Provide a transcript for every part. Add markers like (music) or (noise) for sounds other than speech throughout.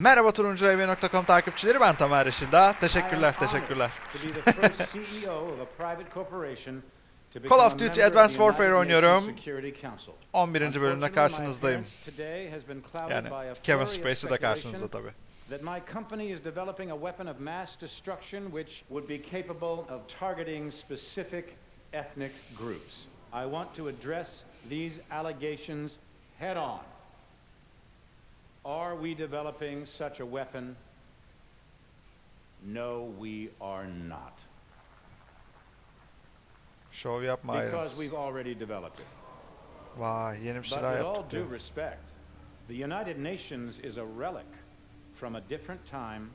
Merhaba turuncuev.com takipçileri ben Tamer Reşida. Teşekkürler, teşekkürler. to Call of Duty Advanced Warfare oynuyorum. Security Council. 11. bölümde karşınızdayım. Yani Kevin Spacey de karşınızda tabii. that my company is developing a weapon of mass destruction which would be capable of targeting specific ethnic groups. I want to address these allegations head on. Are we developing such a weapon? No, we are not. Şov yapma Because we've already developed it. Vay yeni bir But with all due respect, the United Nations is a relic from a different time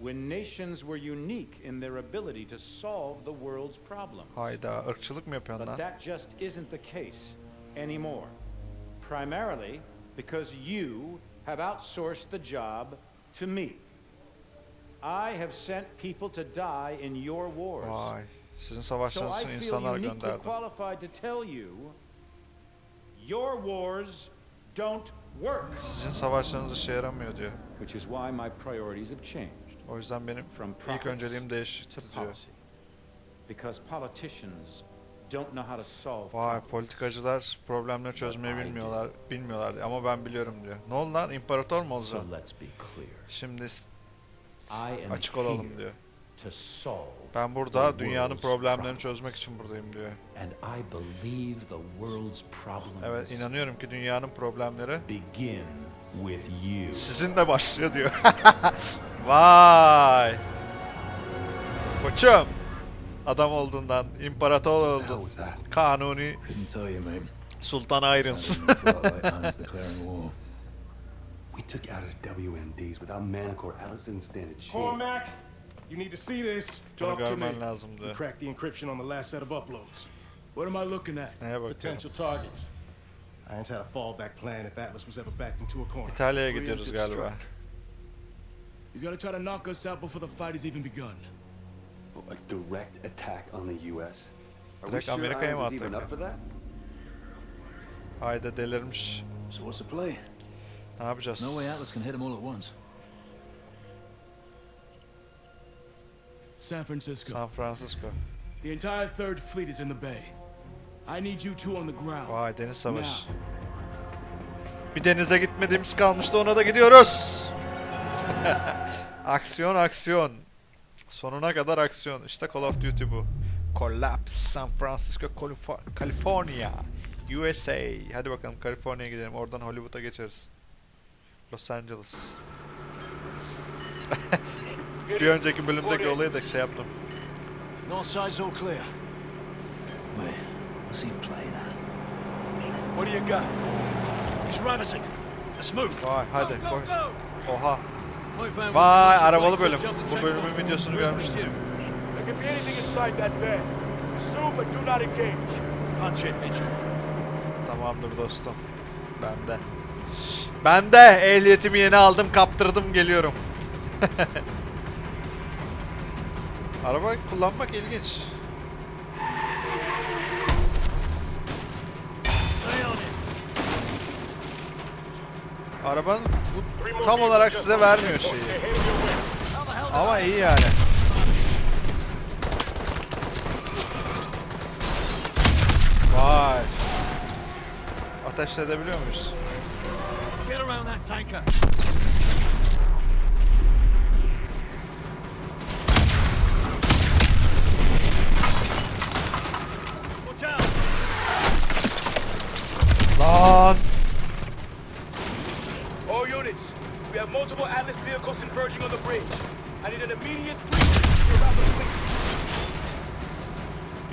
when nations were unique in their ability to solve the world's problems. Hayda ırkçılık mı yapıyorsun But that just isn't the case anymore. Primarily because you have outsourced the job to me. I have sent people to die in your wars. Vay sizin So savaşlarınız I için feel insanlar uniquely gönderdim. qualified to tell you your wars don't work. Sizin savaşlarınız işe yaramıyor diyor. Which is why my priorities have changed O yüzden benim from ilk önceliğim to değişti diyor. policy. Because politicians Vay politikacılar problemleri çözmeyi bilmiyorlar, bilmiyorlar diyor. ama ben biliyorum diyor. Ne oldu lan imparator mu olacaksın? Şimdi açık olalım diyor. Ben burada dünyanın problemlerini çözmek için buradayım diyor. Evet inanıyorum ki dünyanın problemleri sizinle başlıyor diyor. (laughs) Vay. Koçum. Adam olduğundan imparator oldun. Kanuni you. Sultan Irons. We took out his WMDs without Manticore. Atlas didn't stand a chance. Cormac, you need to see this. Talk to me. We cracked the encryption on the last set of uploads. What am I looking at? Potential targets. Irons had a fallback plan if Atlas was ever backed into a corner. İtalya'ya gidiyoruz galiba. He's gonna try to knock us out before the fight has even begun. A direct attack on the U.S. Are we Direkt sure Amerika'ya mı is even atacak? up for that? Hayda delirmiş. So what's the play? Ne yapacağız? No way Atlas can hit them all at once. San Francisco. San Francisco. The entire Third Fleet is in the bay. I need you two on the ground. Vay deniz savaşı. Bir denize gitmediğimiz kalmıştı ona da gidiyoruz. (laughs) aksiyon aksiyon. Sonuna kadar aksiyon. İşte Call of Duty bu. Collapse San Francisco, Calif- California. USA. Hadi bakalım Kaliforniya'ya gidelim. Oradan Hollywood'a geçeriz. Los Angeles. (laughs) bir önceki bölümdeki olayı da şey yaptım. North side's all clear. Wait, what's he playing at? What do you got? He's rabbiting. Let's move. Vay hadi koy. Oha. Point found Vay arabalı bölüm. Bu bölümün videosunu görmüştüm. with you. There could be anything inside that van. Pursue but do not engage. Punch it, Mitchell. Tamamdır dostum. Ben de. Ben de ehliyetimi yeni aldım, kaptırdım, geliyorum. (laughs) Araba kullanmak ilginç. Arabanın bu tam olarak size vermiyor şeyi. Ama iyi yani. Vay. Ateş edebiliyor muyuz? Lan! Units, we have multiple Atlas vehicles converging on the bridge. I need an immediate.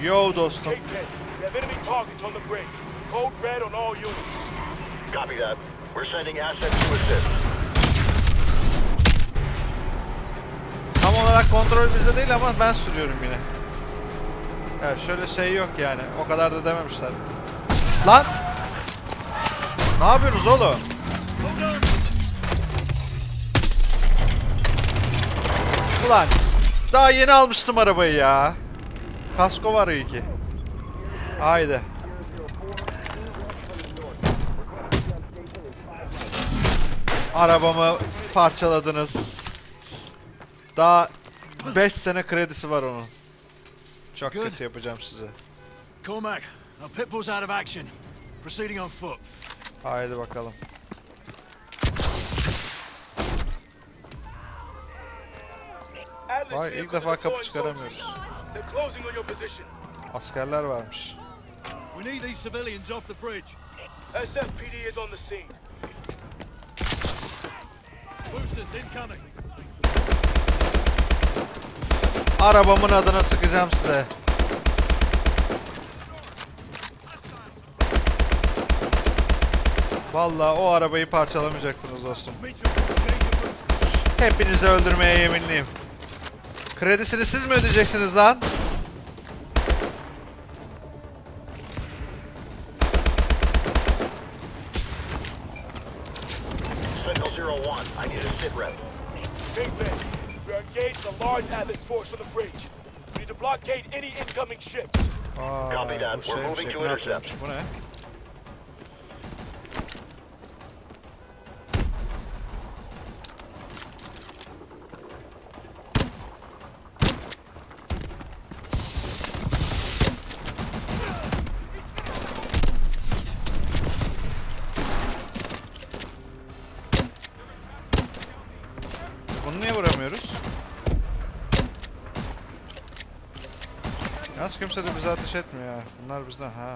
Yo dostum. We have enemy targets on the bridge. Code red on all units. Copy that. We're sending assets to assist. Tam olarak kontrol bize değil ama ben sürüyorum yine. Evet şöyle şey yok yani. O kadar da dememişler. Lan! Ne yapıyorsunuz oğlum? Ulan daha yeni almıştım arabayı ya. Kasko var iyi ki. Haydi. Arabamı parçaladınız. Daha 5 sene kredisi var onun. Çok Good. kötü yapacağım size. Cormac, our pit bull's out of action. Proceeding on foot. Haydi bakalım. Vay, ilk defa kapı çıkaramıyoruz. Askerler varmış. We need these civilians off the bridge. SFPD is on the scene. Boosters incoming. Arabamın adına sıkacağım size. Vallahi o arabayı parçalamayacaktınız dostum. Hepinizi öldürmeye yeminliyim. Kredisini siz mi ödeyeceksiniz lan? Sentinel Zero One, I need a sit rep. Big Ben, we are engaged a large Atlas force on the bridge. We need to blockade any incoming ships. Aa, Copy that. We're şey, moving şey, to intercept. Bu ne? Kimse de bize ateş etmiyor ya. Bunlar bizden ha.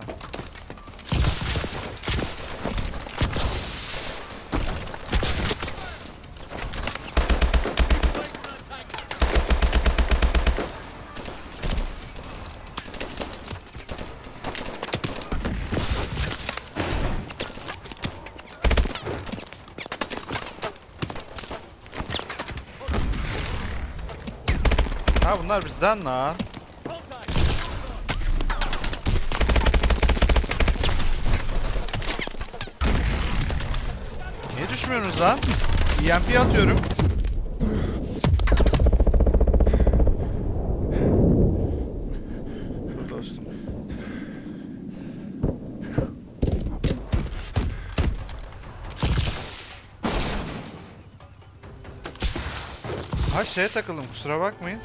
Ha bunlar bizden lan. Niye düşmüyorsunuz lan? EMP atıyorum. Dur dostum. Ha şeye takıldım kusura bakmayın.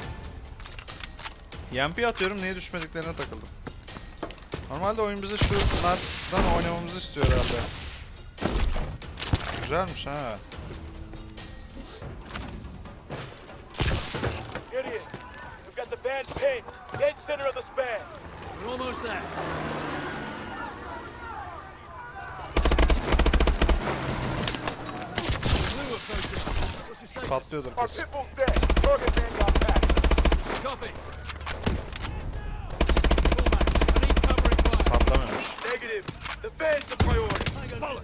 EMP atıyorum niye düşmediklerine takıldım. Normalde oyun bize şunlardan oynamamızı istiyor herhalde. Güzelmiş ha. Get in. We've got the van pinned, dead center of the span. We're almost there. Blue approaching. What's your status? Patlıyordur Our kesin. pit bull's dead. Target man got back. Copy. Cormac, I need covering fire. Patlamıyormuş. Negative. The van's the priority. Follow.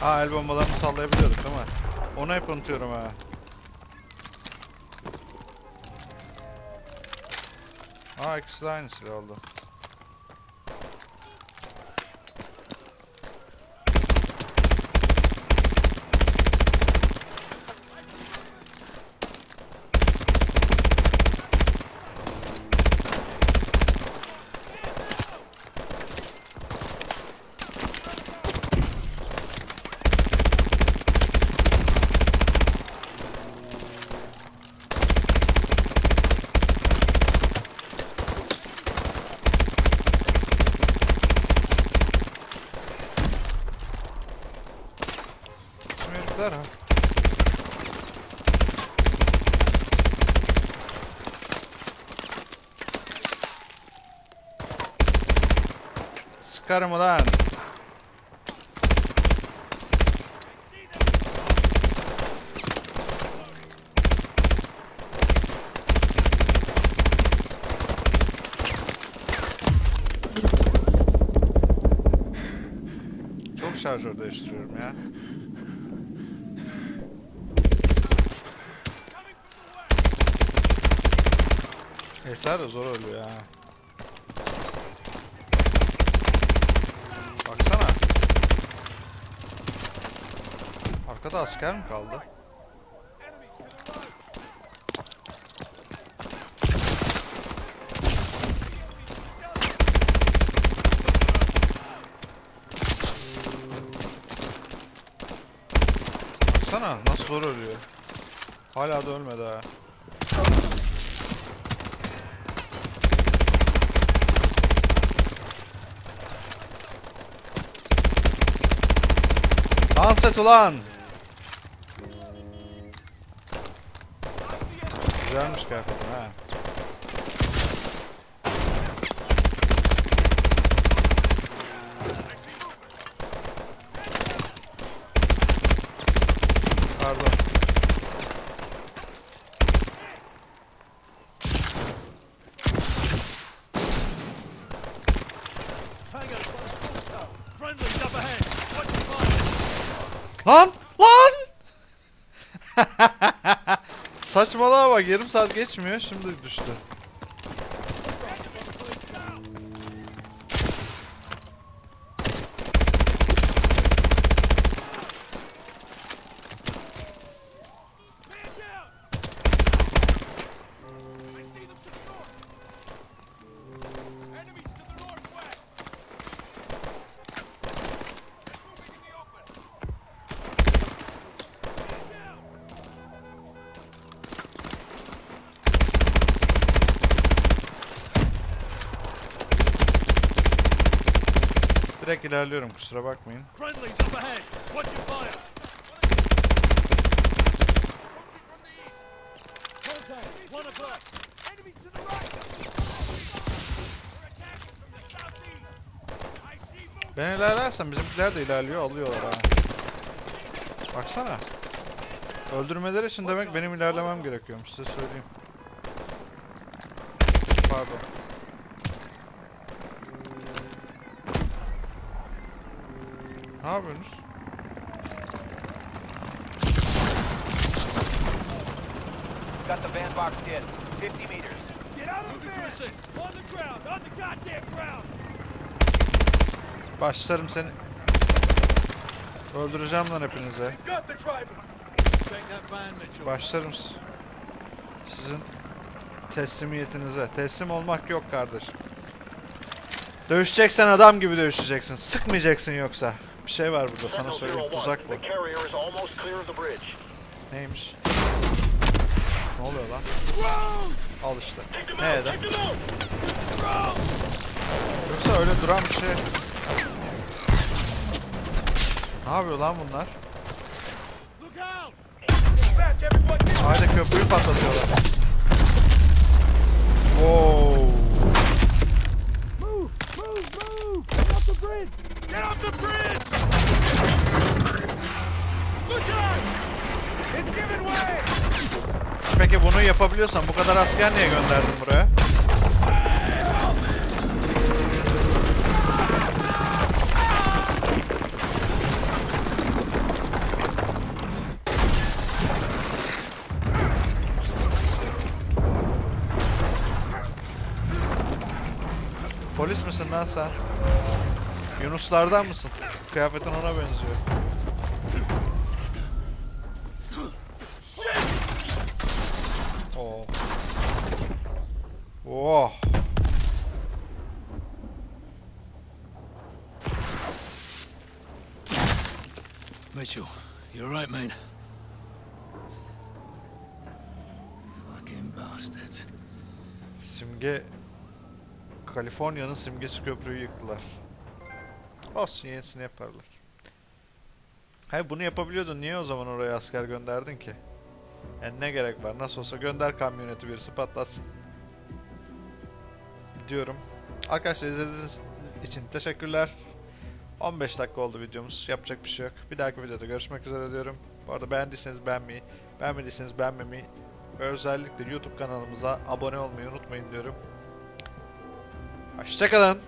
Ha el bombalarını sallayabiliyorduk mi? Onu hep unutuyorum ha. Aa ikisi de aynı silah oldu. Sıkarım ulan. Çok şarjör değiştiriyorum ya. Herifler de zor ölüyor ha. Arkada asker mi kaldı? Baksana nasıl zor ölüyor. Hala da ölmedi ha. Dans et ulan! Güzelmiş kıyafetin ha. Pardon. Hang on. Friendly's up ahead. Watch your fire. Lan! Lan! (laughs) Saçmalığa bak yarım saat geçmiyor şimdi düştü. Southeast. I see movement. Ben ilerlersem bizimkiler de ilerliyor alıyorlar ha. Baksana. Öldürmeleri için demek benim ilerlemem gerekiyormuş size söyleyeyim. Pardon. Ne yapıyorsunuz? Got the van boxed in. 50 meters. Get out of the van. On the ground. On the goddamn ground. Başlarım seni. Öldüreceğim lan hepinize. Başlarım s- sizin teslimiyetinize. Teslim olmak yok kardeş. Dövüşeceksen adam gibi dövüşeceksin. Sıkmayacaksın yoksa. Bir şey var burada sana söyleyeyim. 01, Tuzak bu. Neymiş? Ne oluyor lan? Al işte. Ne out! Yoksa öyle duran bir şey. Ne yapıyor lan bunlar? Haydi köprüyü patlatıyorlar. Wow. Move, move, move! Get off the bridge! Get off the bridge! Peki bunu yapabiliyorsan bu kadar asker niye gönderdin buraya? Polis misin lan sen? Yunuslardan mısın? Kıyafetin ona benziyor. Mitchell, you alright, mate? Fucking bastards. Simge Kaliforniya'nın simgesi köprüyü yıktılar. Olsun yenisini yaparlar. Hayır bunu yapabiliyordun. Niye o zaman oraya asker gönderdin ki? Yani ne gerek var? Nasıl olsa gönder kamyoneti birisi patlatsın. Diyorum. Arkadaşlar izlediğiniz için teşekkürler. 15 dakika oldu videomuz. Yapacak bir şey yok. Bir dahaki videoda görüşmek üzere diyorum. Bu arada beğendiyseniz beğenmeyi, beğenmediyseniz beğenmemeyi ve özellikle YouTube kanalımıza abone olmayı unutmayın diyorum. Hoşçakalın.